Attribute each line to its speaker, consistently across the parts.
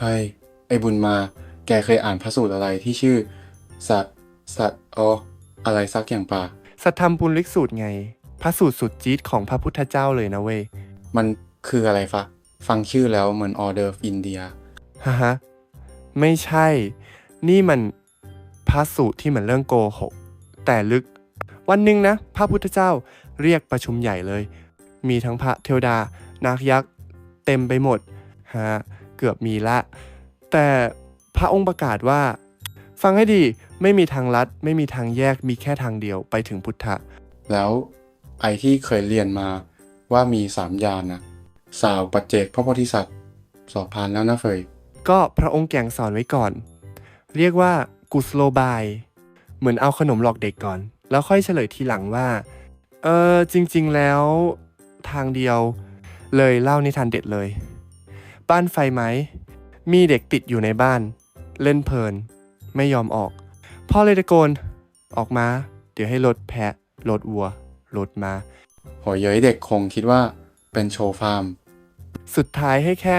Speaker 1: เฮ้ยไอ้บุญมา แกเคยอ่านพระสูตรอะไรที่ชื่อ สัตสัตอ๋ออะไรสักอย่างป่า
Speaker 2: สัทธรรมปุณลิกสูตรไง พระสูตรสุดจี๊ดของพระพุทธเจ้าเลยนะเว้ย
Speaker 1: มันคืออะไรฟะ ฟังชื่อแล้วเหมือนออเดอร์ฟอินเดีย
Speaker 2: ฮะฮะไม่ใช่ นี่มันพระสูตรที่เหมือนเรื่องโกหก แต่ลึก วันหนึ่งนะ พระพุทธเจ้าเรียกประชุมใหญ่เลย มีทั้งพระเทวดา นาคยักษ์ เต็มไปหมดฮะ เกือบมีละ แต่พระองค์ประกาศว่า ฟังให้ดีไม่มีทางลัด ไม่มีทางแยกมีแค่ทางเดียวไปถึงพุทธะ
Speaker 1: แล้วไอ้ที่เคยเรียนมาว่ามีสามยานนะสาวปัจเจกพระโพธิสัตว์สอบผ่านแล้วนะเฟย
Speaker 2: ก็พระองค์แกงสอนไว้ก่อน เรียกว่ากุสโลบาย เหมือนเอาขนมหลอกเด็กก่อน แล้วค่อยเฉลยทีหลังว่า เออจริง ๆแล้วทางเดียวเลยเล่านิทานเด็ดเลย บ้านไฟไหม มีเด็กติดอยู่ในบ้าน เล่นเพลิน ไม่ยอมออก พ่อเลยตะโกน ออกมา เดี๋ยวให้รถแพะรถวัวรถมา
Speaker 1: หัวเย้ยเด็กคงคิดว่าเป็นโชว์ฟาร์ม
Speaker 2: สุดท้ายให้แค่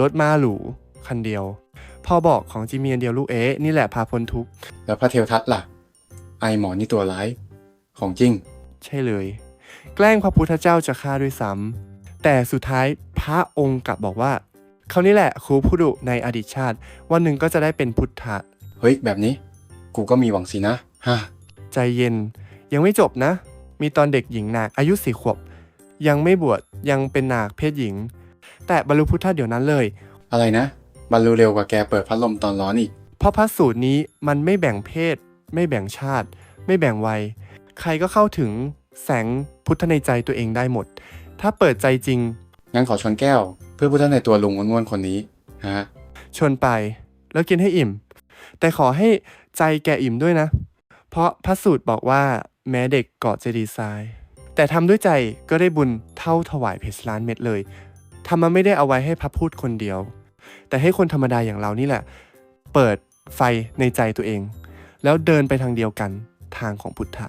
Speaker 2: รถมาหรูคันเดียว พ่อบอกของจิมมีอันเดียวลูกเอ๊ะนี่แหละพาพ้นทุกข์
Speaker 1: แล้วพระเทวทัตล่ะ ไอหมอนี่ตัวร้าย ของจริง
Speaker 2: ใช่เลย แกล้งพระพุทธเจ้าจะฆ่าด้วยซ้ำ แต่สุดท้ายพระองค์กลับบอกว่าเขานี่แหละครูผู้ดุในอดีตชาติ วันหนึ่งก็จะได้เป็นพุทธะ
Speaker 1: เฮ้ย แบบนี้ กูก็มีหวังสินะฮ่า
Speaker 2: ใจเย็น ยังไม่จบนะ มีตอนเด็กหญิงนาคอายุสี่ขวบ ยังไม่บวชยังเป็นนาคเพศหญิง แต่บรรลุพุทธะเดี๋ยวนั้นเลย
Speaker 1: อะไรนะ บรรลุเร็วกว่าแกเปิดพัดลมตอนร้อนอีก
Speaker 2: เพราะพระสูตรนี้มันไม่แบ่งเพศ ไม่แบ่งชาติ ไม่แบ่งวัย ใครก็เข้าถึงแสงพุทธในใจตัวเองได้หมด ถ้าเปิดใจจริง
Speaker 1: งั้นขอชนแก้ว เพื่อพุทธในตัวลุงอ้วนๆคนนี้ฮะ
Speaker 2: ชวนไปแล้วกินให้อิ่ม แต่ขอให้ใจแกอิ่มด้วยนะ เพราะพระสูตรบอกว่าแม้เด็กเกาะเจดีย์ทราย แต่ทำด้วยใจก็ได้บุญเท่าถวายเพชรล้านเม็ดเลยทำมาไม่ได้เอาไว้ให้พระพูดคนเดียว แต่ให้คนธรรมดาอย่างเรานี่แหละ เปิดไฟในใจตัวเอง แล้วเดินไปทางเดียวกันทางของพุทธะ